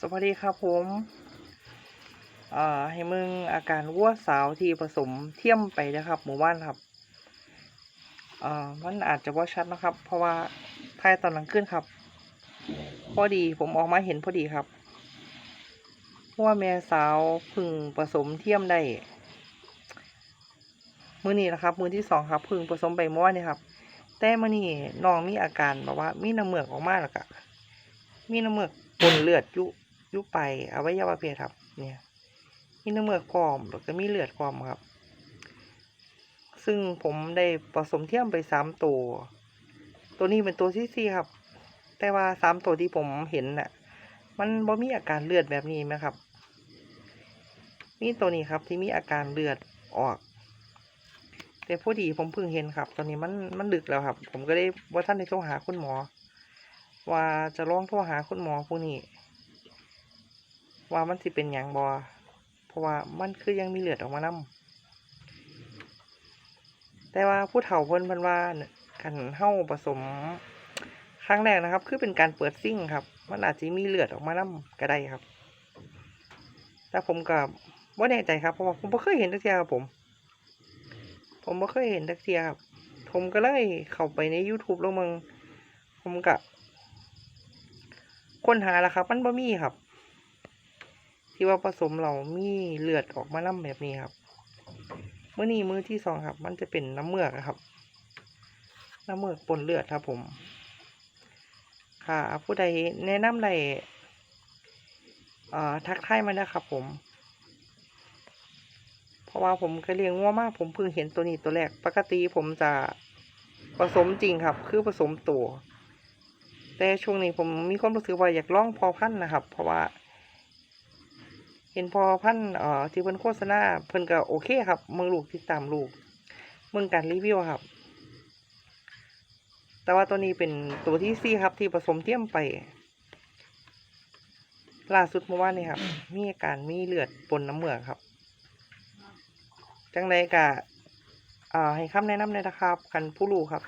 สวัสดีครับผมเอ่อให้มึงอาการวัวสาวที่ผสมเทียมไปนะครับ หมู่บ้านครับเอ่อมันอาจจะว่าชัดนะครับ เพราะว่าถ่ายตอนหลังขึ้นครับ พอดีผมออกมาเห็นพอดีครับว่าแม่สาวพึ่งผสมเทียมได้มือนี้นะครับ มือที่สองครับ พึ่งผสมไปเมื่อวานนี้ครับ แต่มื่อนี้น้องมีอาการแบบว่า มีน้ำเหมือกออกมาแล้วก็มีน้ำเหมือกปนเลือดอยุ ยุไปอวัยวะเพศครับ เนี่ยมีน้ำเหมือกพร้อมแล้วก็มีเลือดพร้อมครับ ซึ่งผมได้ผสมเทียมไปสามตัว ตัวนี้เป็นตัวที่สี่ครับ แต่ว่าสามตัวที่ผมเห็นน่ะ มันบ่มีอาการเลือดแบบนี้ไหมครับ มีตัวนี้ครับที่มีอาการเลือดออก แต่พอดีผมเพิ่งเห็นครับ ตอนนี้มันมันดึกแล้วครับ ผมก็ได้ว่าท่านได้โทรหาคุณหมอ ว่าจะลองโทรหาคุณหมอผู้นี้ ว่ามันสิเป็นหยังบอเพราะว่ามันคือยังมีเลือดออกมานํแต่ว่าผู้เฒ่าเพิ่นเพิ่นว่ากันเฮ้าผสมครั้งแรกนะครับ คือเป็นการเปิดซิ่งครับ มันอาจจะมีเลือดออกมานํก็ได้ครับ แต่ผมก็ว่าแน่ใจครับเพราะว่าผมไม่เคยเห็นตักเทียครับผม ผมไม่เคยเห็นตักเทียครับผมก็เลยเข้าไปใน YouTube ลงมึงผมก็ค้นหาแล้วครับ มันบ่มีครับ ที่ว่าผสมเรามีเลือดออกมาน้ำแบบนี้ครับเมื่อนี้มือที่สองครับ มันจะเป็นน้ำเมือกครับ น้ำเมือกปนเลือดครับผม ค่ะ ผู้ใดแนะนำใดเอ่อทักทายมานะครับ ผม เพราะว่าผมเคยเลี้ยงงัวมาก ผมเพิ่งเห็นตัวนี้ตัวแรก ปกติผมจะผสมจริงครับ คือผสมตัว แต่ช่วงนี้ผมมีความรู้สึกว่าอยากล่องพอพันนะครับ เพราะว่า เห็นพอพันเอ่อที่เพิ่นโฆษณาเพิ่นก็โอเคครับเมืองลูกติดตามลูกเมืองการรีวิวครับ แต่ว่าตัวนี้เป็นตัวที่สี่ครับที่ผสมเทียมไปล่าสุดเมื่อวานนี้ครับ มีอาการมีเลือดปนน้ำเหมือกครับ จังใดกะอ่าให้คำแนะนำเลยนะครับคันผู้รู้ครับ